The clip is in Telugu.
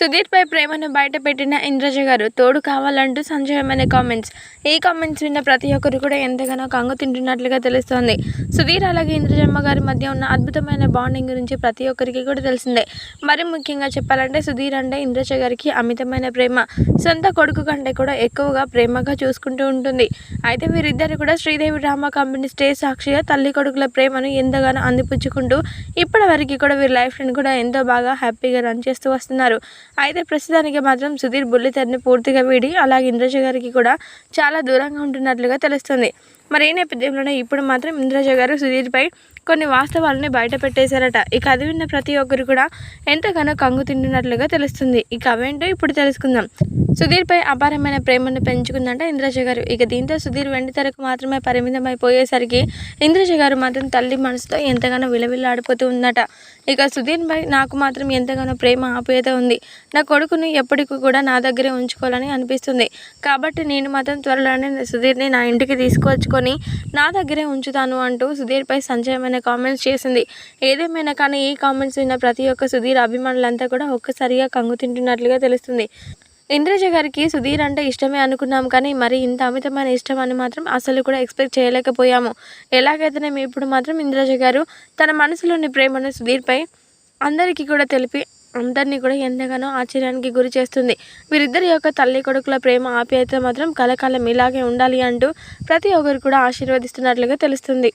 సుధీర్పై ప్రేమను బయటపెట్టిన ఇంద్రజ గారు తోడు కావాలంటూ సంజయమైన కామెంట్స్ ఈ కామెంట్స్ విన్న ప్రతి ఒక్కరు కూడా ఎంతగానో కంగు తింటున్నట్లుగా తెలుస్తోంది. సుధీర్ అలాగే ఇంద్రజమ్మ గారి మధ్య ఉన్న అద్భుతమైన బాండింగ్ గురించి ప్రతి ఒక్కరికి కూడా తెలిసిందే. మరి ముఖ్యంగా చెప్పాలంటే సుధీర్ అంటే ఇంద్రజ గారికి అమితమైన ప్రేమ. సొంత కొడుకు కంటే కూడా ఎక్కువగా ప్రేమగా చూసుకుంటూ ఉంటుంది. అయితే వీరిద్దరు కూడా శ్రీదేవి డ్రామా కంపెనీ స్టేజ్ సాక్షిగా తల్లి కొడుకుల ప్రేమను ఎంతగానో అందిపుచ్చుకుంటూ ఇప్పటి వరకు కూడా వీరి లైఫ్ని కూడా ఎంతో బాగా హ్యాపీగా రన్ చేస్తూ వస్తున్నారు. అయితే ప్రస్తుతానికి మాత్రం సుధీర్ బుల్లితెరని పూర్తిగా వీడి అలాగే ఇంద్రజ గారికి కూడా చాలా దూరంగా ఉంటున్నట్లుగా తెలుస్తుంది. మరి ఈ నేపథ్యంలోనే ఇప్పుడు మాత్రం ఇంద్రజ గారు సుధీర్పై కొన్ని వాస్తవాలని బయట పెట్టేశారట. ఇక అది విన్న ప్రతి ఒక్కరు కూడా ఎంతగానో కంగు తింటున్నట్లుగా తెలుస్తుంది. ఇక అవేంటో ఇప్పుడు తెలుసుకుందాం. సుధీర్పై అపారమైన ప్రేమను పెంచుకుందంట ఇంద్రజ గారు. ఇక దీంతో సుధీర్ వెండి తెరకు మాత్రమే పరిమితం అయిపోయేసరికి ఇంద్రజ గారు మాత్రం తల్లి మనసుతో ఎంతగానో విలవిల్లాడిపోతూ ఉందట. ఇక సుధీర్పై నాకు మాత్రం ఎంతగానో ప్రేమ ఆప్యాయత ఉంది. నా కొడుకును ఎప్పటికీ కూడా నా దగ్గరే ఉంచుకోవాలని అనిపిస్తుంది. కాబట్టి నేను మాత్రం త్వరలోనే సుధీర్ని నా ఇంటికి తీసుకొచ్చుకొని నా దగ్గరే ఉంచుతాను అంటూ సుధీర్పై సంచయమైన కామెంట్స్ చేసింది. ఏదేమైనా కానీ ఈ కామెంట్స్ విన్న ప్రతి ఒక్క సుధీర్ అభిమానులంతా కూడా ఒక్కసారిగా కంగు తింటున్నట్లుగా తెలుస్తుంది. ఇంద్రజ గారికి సుధీర్ అంటే ఇష్టమే అనుకున్నాం కానీ మరి ఇంత అమితమైన ఇష్టం అని మాత్రం అసలు కూడా ఎక్స్పెక్ట్ చేయలేకపోయాము. ఎలాగైతేనే ఇప్పుడు మాత్రం ఇంద్రజ గారు తన మనసులోని ప్రేమను సుధీర్పై అందరికీ కూడా తెలిపి అందరినీ కూడా ఎంతగానో ఆశ్చర్యానికి గురి చేస్తుంది. వీరిద్దరి యొక్క తల్లి కొడుకుల ప్రేమ ఆప్యాయత మాత్రం కలకాలం ఇలాగే ఉండాలి అంటూ ప్రతి ఒక్కరు కూడా ఆశీర్వదిస్తున్నట్లుగా తెలుస్తుంది.